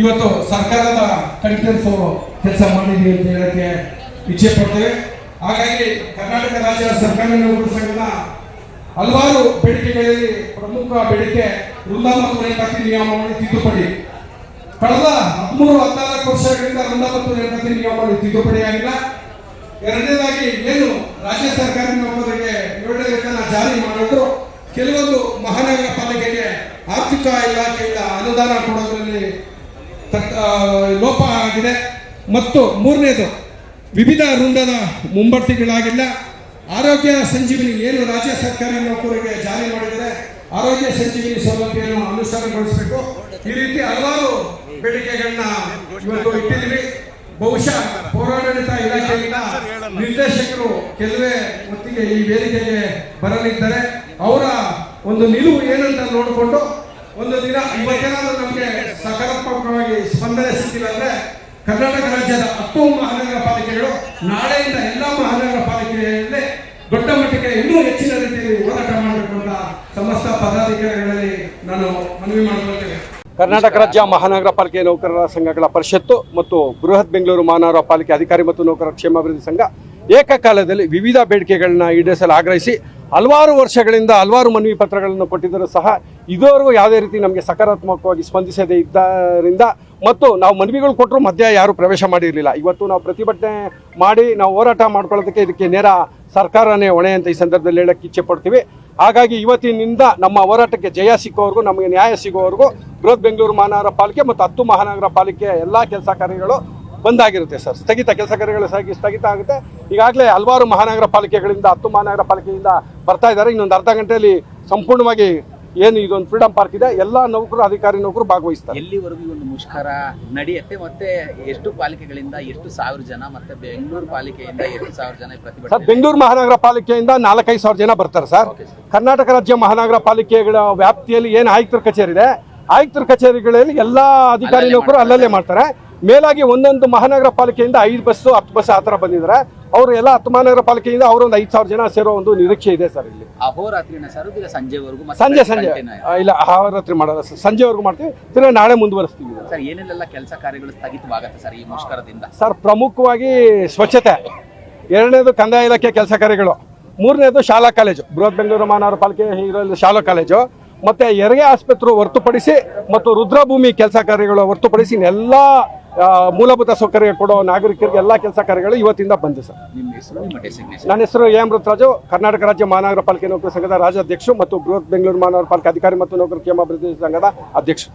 ಇವತ್ತು ಸರ್ಕಾರದ ಕಂಟೆನ್ಸ್ ಕೆಲಸ ಮಾಡಿದೀವಿ ಅಂತ ಹೇಳಕ್ಕೆ ಇಚ್ಛೆ ಪಡ್ತೇವೆ. ಹಾಗಾಗಿ ಕರ್ನಾಟಕ ರಾಜ್ಯ ಸರ್ಕಾರ ಸಂಘದ ಹಲವಾರು ಬೇಡಿಕೆಗಳಲ್ಲಿ ಪ್ರಮುಖ ಬೇಡಿಕೆ ವೃಂದ ನೇಮಕಾತಿ ನಿಯಮಾವಳಿ ತಿದ್ದುಪಡಿ. ಕಳೆದ ಹದಿಮೂರು, ಹದಿನಾಲ್ಕು ವರ್ಷಗಳಿಂದ ವೃಂದ ಮತ್ತು ನೇಮಕಾತಿ ನಿಯಮಾವಳಿ ತಿದ್ದುಪಡಿ ಆಗಿಲ್ಲ. ಎರಡನೇದಾಗಿ ಏನು ರಾಜ್ಯ ಸರ್ಕಾರ ನೌಕರರಿಗೆ ವೇತನ ಜಾರಿ ಮಾಡಿದ್ರು. ಕೆಲವೊಂದು ಮಹಾನಗರ ಪಾಲಿಕೆಗೆ ಆರ್ಥಿಕ ಇಲಾಖೆಯಿಂದ ಅನುದಾನ ಕೊಡೋದ್ರಲ್ಲಿ ಲೋಪ ಆಗಿದೆ. ಮತ್ತು ಮೂರನೇದು, ವಿವಿಧ ವೃಂದದ ಮುಂಬಡ್ತಿಗಳಾಗಿಲ್ಲ. ಆರೋಗ್ಯ ಸಂಜೀವಿನಿ, ಏನು ರಾಜ್ಯ ಸರ್ಕಾರ ನೌಕರಿಗೆ ಜಾರಿ ಮಾಡಿದರೆ ಆರೋಗ್ಯ ಸಂಜೀವಿನಿ ಸೌಲಭ್ಯವನ್ನು ಅನುಷ್ಠಾನಗೊಳಿಸಬೇಕು. ಈ ರೀತಿ ಹಲವಾರು ಬೇಡಿಕೆಗಳನ್ನ ಇವತ್ತು ಇಟ್ಟಿದ್ದೀವಿ. ಬಹುಶಃ ಪೌರಾಡಳಿತ ಇಲಾಖೆಯಿಂದ ನಿರ್ದೇಶಕರು ಕೆಲವೇ ಹೊತ್ತಿಗೆ ಈ ವೇದಿಕೆಗೆ ಬರಲಿದ್ದಾರೆ. ಅವರ ಒಂದು ನಿಲುವು ಏನಂತ ನೋಡಿಕೊಂಡು ಒಂದು ದಿನ ಇವತ್ತೇನಾದ್ರೂ ನಮಗೆ ಸ್ಪಂದನೆ ಸಿಕ್ಕಿಲ್ಲ ಅಂದ್ರೆ ಕರ್ನಾಟಕ ರಾಜ್ಯದ ಹತ್ತು ಮಹಾನಗರ ಪಾಲಿಕೆಗಳು ನಾಳೆಯಿಂದ ಎಲ್ಲ ಮಹಾನಗರ ಪಾಲಿಕೆಯಲ್ಲಿ ದೊಡ್ಡ ಮಟ್ಟಕ್ಕೆ ಇನ್ನೂ ಹೆಚ್ಚಿನ ರೀತಿಯಲ್ಲಿ ಹೋರಾಟ ಮಾಡಬೇಕು ಅಂತ ಸಮಸ್ತ ಪದಾಧಿಕಾರಿಗಳಲ್ಲಿ ನಾನು ಮನವಿ ಮಾಡಿಕೊಳ್ತೇನೆ ಕರ್ನಾಟಕ ರಾಜ್ಯ ಮಹಾನಗರ ಪಾಲಿಕೆ ನೌಕರರ ಸಂಘಗಳ ಪರಿಷತ್ತು ಮತ್ತು ಬೃಹತ್ ಬೆಂಗಳೂರು ಮಹಾನಗರ ಪಾಲಿಕೆ ಅಧಿಕಾರಿ ಮತ್ತು ನೌಕರರ ಕ್ಷೇಮಾಭಿವೃದ್ಧಿ ಸಂಘ ಏಕಕಾಲದಲ್ಲಿ ವಿವಿಧ ಬೇಡಿಕೆಗಳನ್ನ ಈಡೇರಿಸಲು ಆಗ್ರಹಿಸಿ ಹಲವಾರು ವರ್ಷಗಳಿಂದ ಹಲವಾರು ಮನವಿ ಪತ್ರಗಳನ್ನು ಕೊಟ್ಟಿದ್ದರೂ ಸಹ ಇದುವರೆಗೂ ಯಾವುದೇ ರೀತಿ ನಮಗೆ ಸಕಾರಾತ್ಮಕವಾಗಿ ಸ್ಪಂದಿಸದೇ ಇದ್ದರಿಂದ ಮತ್ತು ನಾವು ಮನವಿಗಳು ಕೊಟ್ಟರು ಮಧ್ಯ ಯಾರು ಪ್ರವೇಶ ಮಾಡಿರಲಿಲ್ಲ. ಇವತ್ತು ನಾವು ಪ್ರತಿಭಟನೆ ಮಾಡಿ ನಾವು ಹೋರಾಟ ಮಾಡ್ಕೊಳ್ಳೋದಕ್ಕೆ ಇದಕ್ಕೆ ನೇರ ಸರ್ಕಾರನೇ ಹೊಣೆ ಅಂತ ಈ ಸಂದರ್ಭದಲ್ಲಿ ಹೇಳಕ್ಕೆ ಇಚ್ಛೆ ಪಡ್ತೀವಿ. ಹಾಗಾಗಿ ಇವತ್ತಿನಿಂದ ನಮ್ಮ ಹೋರಾಟಕ್ಕೆ ಜಯ ಸಿಕ್ಕೋವರೆಗೂ ನಮಗೆ ನ್ಯಾಯ ಸಿಗೋವರೆಗೂ ಬೃಹತ್ ಬೆಂಗಳೂರು ಮಹಾನಗರ ಪಾಲಿಕೆ ಮತ್ತು ಹತ್ತು ಮಹಾನಗರ ಪಾಲಿಕೆ ಎಲ್ಲ ಕೆಲಸ ಕಾರ್ಯಗಳು ಬಂದಾಗಿರುತ್ತೆ ಸರ್. ಸ್ಥಗಿತ ಕೆಲಸ ಕಾರ್ಯಗಳು ಸ್ಥಗಿತ ಆಗುತ್ತೆ. ಈಗಾಗಲೇ ಹಲವಾರು ಮಹಾನಗರ ಪಾಲಿಕೆಗಳಿಂದ, ಹತ್ತು ಮಹಾನಗರ ಪಾಲಿಕೆಯಿಂದ ಬರ್ತಾ ಇದ್ದಾರೆ. ಇನ್ನೊಂದು ಅರ್ಧ ಗಂಟೆಯಲ್ಲಿ ಸಂಪೂರ್ಣವಾಗಿ ಏನು ಇದೊಂದು ಫ್ರೀಡಂ ಪಾರ್ಕ್ ಇದೆ ಎಲ್ಲ ನೌಕರು ಅಧಿಕಾರಿ ನೌಕರು ಭಾಗವಹಿಸ್ತಾರೆ. ಎಲ್ಲಿವರೆಗೂ ಈ ಒಂದು ಮುಷ್ಕರ ನಡೆಯುತ್ತೆ ಮತ್ತೆ ಎಷ್ಟು ಪಾಲಿಕೆಗಳಿಂದ ಎಷ್ಟು ಸಾವಿರ ಜನ ಮತ್ತೆ ಬೆಂಗಳೂರು ಪಾಲಿಕೆಯಿಂದ ಎಷ್ಟು ಸಾವಿರ ಜನ ಪ್ರತಿಭಟನೆ ಸರ್ ಪ್ರತಿಭಟನೆ ಬೆಂಗಳೂರು ಮಹಾನಗರ ಪಾಲಿಕೆಯಿಂದ ನಾಲ್ಕೈದು ಸಾವಿರ ಜನ ಬರ್ತಾರೆ ಸರ್. ಕರ್ನಾಟಕ ರಾಜ್ಯ ಮಹಾನಗರ ಪಾಲಿಕೆಗಳ ವ್ಯಾಪ್ತಿಯಲ್ಲಿ ಏನು ಆಯುಕ್ತರ ಕಚೇರಿ ಇದೆ ಆಯುಕ್ತರ ಕಚೇರಿಗಳಲ್ಲಿ ಎಲ್ಲ ಅಧಿಕಾರಿ ನೌಕರು ಅಲ್ಲಲ್ಲೇ ಮಾಡ್ತಾರೆ. ಮೇಲಾಗಿ ಒಂದೊಂದು ಮಹಾನಗರ ಪಾಲಿಕೆಯಿಂದ ಐದು ಬಸ್ಸು ಹತ್ತು ಬಸ್ ಆ ಥರ ಬಂದಿದ್ದಾರೆ. ಅವರು ಎಲ್ಲ ಹತ್ತು ಮಹಾನಗರ ಪಾಲಿಕೆಯಿಂದ ಅವರೊಂದು ಐದು ಸಾವಿರ ಜನ ಸೇರೋ ಒಂದು ನಿರೀಕ್ಷೆ ಇದೆ ಸರ್ ಇಲ್ಲಿ. ಅಹೋರಾತ್ರಿನ ಸರ್ ಇಲ್ಲ ಸಂಜೆವರೆಗೂ ಮತ್ತೆ ಸಂಜೆ ಸಂಜೆ. ಇಲ್ಲ ಅಹೋರಾತ್ರಿ ಮಾಡಲ್ಲ ಸರ್. ಸಂಜೆವರೆಗೂ ಮಾಡ್ತೀವಿ ತಿರ್ಗಾ ನಾಳೆ ಮುಂದುವರಿಸ್ತೀವಿ. ಸರ್ ಏನೆಲ್ಲ ಕೆಲಸ ಕಾರ್ಯಗಳು ಸ್ಥಗಿತವಾಗುತ್ತೆ ಸರ್ ಈ ಮುಷ್ಕರದಿಂದ? ಸರ್ ಪ್ರಮುಖವಾಗಿ ಸ್ವಚ್ಛತೆ. ಎರಡನೇದು ಕಂದಾಯ ಇಲಾಖೆ ಕೆಲಸ ಕಾರ್ಯಗಳು. ಮೂರನೇದು ಶಾಲಾ ಕಾಲೇಜು. ಬೃಹತ್ ಬೆಂಗಳೂರು ಮಹಾನಗರ ಪಾಲಿಕೆ ಇರೋದು ಶಾಲಾ ಕಾಲೇಜು. ಮತ್ತೆ ಹೆರಿಗೆ ಆಸ್ಪತ್ರೆ ಹೊರತುಪಡಿಸಿ ಮತ್ತು ರುದ್ರಭೂಮಿ ಕೆಲಸ ಕಾರ್ಯಗಳು ಹೊರತುಪಡಿಸಿ ಎಲ್ಲ ಮೂಲಭೂತ ಸೌಕರ್ಯ ಕೊಡೋ ನಾಗರಿಕರಿಗೆ ಎಲ್ಲ ಕೆಲಸ ಕಾರ್ಯಗಳು ಇವತ್ತಿಂದ ಬಂದು ಸರ್. ನನ್ನ ಹೆಸರು ಎ ಅಮೃತರಾಜು ಕರ್ನಾಟಕ ರಾಜ್ಯ ಮಹಾನಗರ ಪಾಲಿಕೆ ನೌಕರ ಸಂಘದ ರಾಜ್ಯಾಧ್ಯಕ್ಷರು ಮತ್ತು ಬೃಹತ್ ಬೆಂಗಳೂರು ಮಹಾನಗರ ಪಾಲಿಕೆ ಅಧಿಕಾರಿ ಮತ್ತು ನೌಕರ ಕ್ಷೇಮಾಭಿವೃದ್ಧಿ ಸಂಘದ ಅಧ್ಯಕ್ಷರು.